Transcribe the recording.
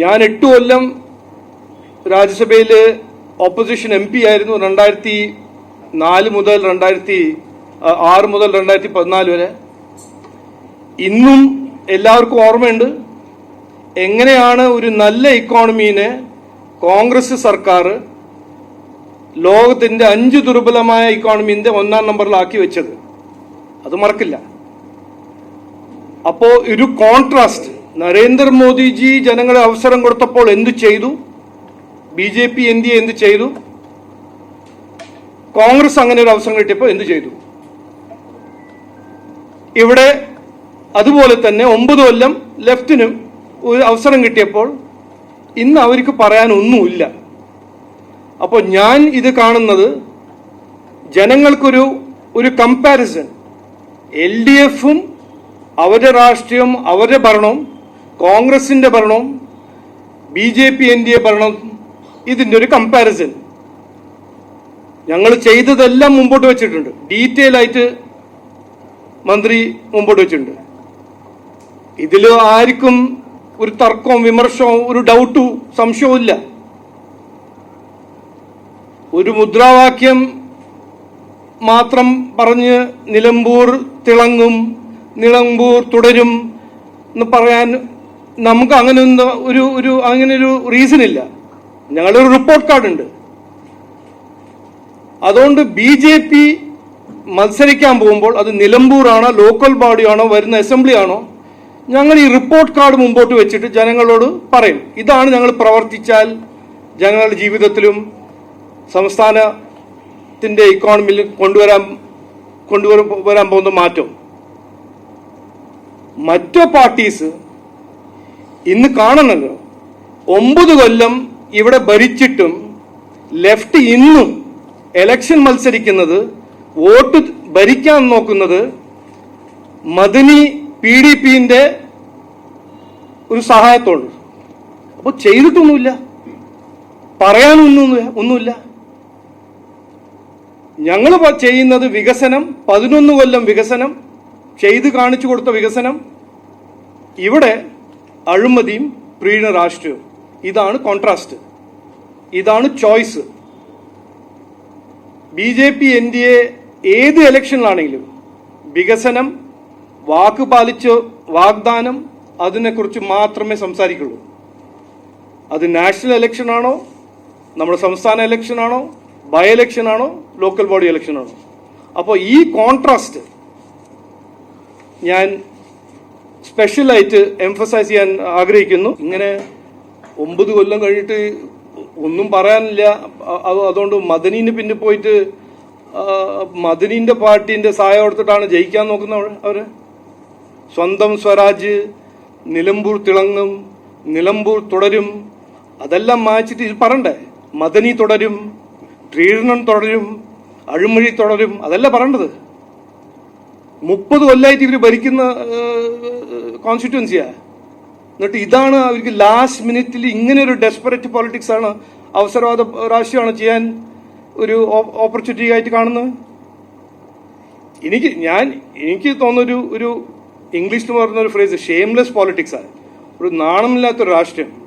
ഞാൻ എട്ട് കൊല്ലം രാജ്യസഭയിൽ ഓപ്പോസിഷൻ എം പി ആയിരുന്നു രണ്ടായിരത്തി നാല് മുതൽ രണ്ടായിരത്തി ആറ് മുതൽ രണ്ടായിരത്തി പതിനാല് വരെ. ഇന്നും എല്ലാവർക്കും ഓർമ്മയുണ്ട്. എങ്ങനെയാണ് ഒരു നല്ല ഇക്കോണമീനെ കോൺഗ്രസ് സർക്കാർ ലോകത്തിന്റെ അഞ്ച് ദുർബലമായ ഇക്കോണമീന്റെ ഒന്നാം നമ്പറിലാക്കി വെച്ചത്? അത് മറക്കില്ല. അപ്പോൾ ഒരു കോൺട്രാസ്റ്റ് നരേന്ദ്രമോദിജി ജനങ്ങളെ അവസരം കൊടുത്തപ്പോൾ എന്ത് ചെയ്തു? ബി ജെ പി ഡി എന്ത് ചെയ്തു? കോൺഗ്രസ് അങ്ങനെ ഒരു അവസരം കിട്ടിയപ്പോൾ എന്ത് ചെയ്തു? ഇവിടെ അതുപോലെ തന്നെ ഒമ്പത് കൊല്ലം ലെഫ്റ്റിനും ഒരു അവസരം കിട്ടിയപ്പോൾ ഇന്ന് അവർക്ക് പറയാനൊന്നുമില്ല അപ്പോൾ ഞാൻ ഇത് കാണുന്നത് ജനങ്ങൾക്കൊരു ഒരു കമ്പാരിസൺ എൽ ഡി എഫും അവരുടെ രാഷ്ട്രീയം അവരുടെ ഭരണവും കോൺഗ്രസിന്റെ ഭരണവും B J P N D A ഭരണം ഇതിന്റെ ഒരു കമ്പാരിസൺ ഞങ്ങൾ ചെയ്തതെല്ലാം മുമ്പോട്ട് വെച്ചിട്ടുണ്ട്. ഡീറ്റെയിൽ ആയിട്ട് മന്ത്രി മുമ്പോട്ട് വെച്ചിട്ടുണ്ട്. ഇതിൽ ആർക്കും ഒരു തർക്കവും വിമർശവും ഒരു ഡൗട്ടും സംശയവും ഇല്ല. ഒരു മുദ്രാവാക്യം മാത്രം പറഞ്ഞ് നിലമ്പൂർ തിളങ്ങും നിലമ്പൂർ തുടരും എന്ന് പറയാൻ നമുക്ക് അങ്ങനെ ഒരു ഒരു അങ്ങനെ ഒരു റീസൺ ഇല്ല ഞങ്ങളൊരു റിപ്പോർട്ട് കാർഡ് ഉണ്ട് അതുകൊണ്ട് ബി ജെ പി മത്സരിക്കാൻ പോകുമ്പോൾ അത് നിലമ്പൂറാണോ ലോക്കൽ ബോഡിയാണോ വരുന്ന അസംബ്ലി ആണോ ഞങ്ങൾ ഈ റിപ്പോർട്ട് കാർഡ് മുമ്പോട്ട് വെച്ചിട്ട് ജനങ്ങളോട് പറയും. ഇതാണ് ഞങ്ങൾ പ്രവർത്തിച്ചാൽ ജനങ്ങളുടെ ജീവിതത്തിലും സംസ്ഥാനത്തിന്റെ ഇക്കോണമിയിൽ കൊണ്ടുവരാൻ കൊണ്ടുവരാൻ പോകുന്ന മാറ്റം. മറ്റു പാർട്ടീസ് ഇന്ന് കാണുന്നത് ഒമ്പത് കൊല്ലം ഇവിടെ ഭരിച്ചിട്ടും ലെഫ്റ്റ് ഇന്നും എലക്ഷൻ മത്സരിക്കുന്നത് വോട്ട് ഭരിക്കാൻ നോക്കുന്നത് മദനി പി ഡി പിന്റെ ഒരു സഹായത്തോട്. അപ്പോൾ ചെയ്തിട്ടൊന്നുമില്ല. പറയാനൊന്നും ഒന്നുമില്ല. ഞങ്ങൾ ചെയ്യുന്നത് വികസനം പതിനൊന്ന് കൊല്ലം വികസനം ചെയ്ത് കാണിച്ചു കൊടുത്ത വികസനം. ഇവിടെ അഴിമതിയും പ്രീണ രാഷ്ട്രീയവും. ഇതാണ് കോൺട്രാസ്റ്റ് ഇതാണ് choice B J P N D A ഏത് ഇലക്ഷനിലാണെങ്കിലും വികസനം വാക്ക് പാലിച്ച് വാഗ്ദാനം അതിനെക്കുറിച്ച് മാത്രമേ സംസാരിക്കുള്ളൂ. അത് നാഷണൽ ഇലക്ഷനാണോ നമ്മുടെ സംസ്ഥാന ഇലക്ഷനാണോ ബൈ ഇലക്ഷനാണോ ലോക്കൽ ബോഡി ഇലക്ഷനാണോ അപ്പോൾ ഈ കോൺട്രാസ്റ്റ് ഞാൻ സ്പെഷ്യലായിട്ട് എംഫസൈസ് ചെയ്യാൻ ആഗ്രഹിക്കുന്നു. ഇങ്ങനെ ഒമ്പത് കൊല്ലം കഴിഞ്ഞിട്ട് ഒന്നും പറയാനില്ല. അതുകൊണ്ട് മദനീന് പിന്നെ പോയിട്ട് മദനീന്റെ പാർട്ടിന്റെ സഹായം എടുത്തിട്ടാണ് ജയിക്കാൻ നോക്കുന്നത് അവർ സ്വന്തം സ്വരാജ് നിലമ്പൂർ തിളങ്ങും നിലമ്പൂർ തുടരും. അതെല്ലാം മാച്ചിട്ട് ഇത് പറണ്ടേ മദനി തുടരും ട്രീഡനം തുടരും അഴിമഴി തുടരും. അതല്ല പറയേണ്ടത്. മുപ്പത് കൊല്ലമായിട്ട് ഇവർ ഭരിക്കുന്ന കോൺസ്റ്റിറ്റ്യുവൻസിയാ എന്നിട്ട് ഇതാണ് അവർക്ക് ലാസ്റ്റ് മിനിറ്റിൽ ഇങ്ങനെ ഒരു ഡെസ്പെറേറ്റ് പോളിറ്റിക്സ് ആണ് അവസരവാദ രാഷ്ട്രീയമാണ് ചെയ്യാൻ ഒരു ഓപ്പർച്യൂണിറ്റി ആയിട്ട് കാണുന്നത്. എനിക്ക് ഞാൻ എനിക്ക് തോന്നുന്നൊരു ഒരു ഇംഗ്ലീഷിൽ പറയുന്ന ഒരു ഫ്രേസ് ഷെയിംലെസ് പോളിറ്റിക്സ് ആണ്. ഒരു നാണമില്ലാത്തൊരു രാഷ്ട്രീയം.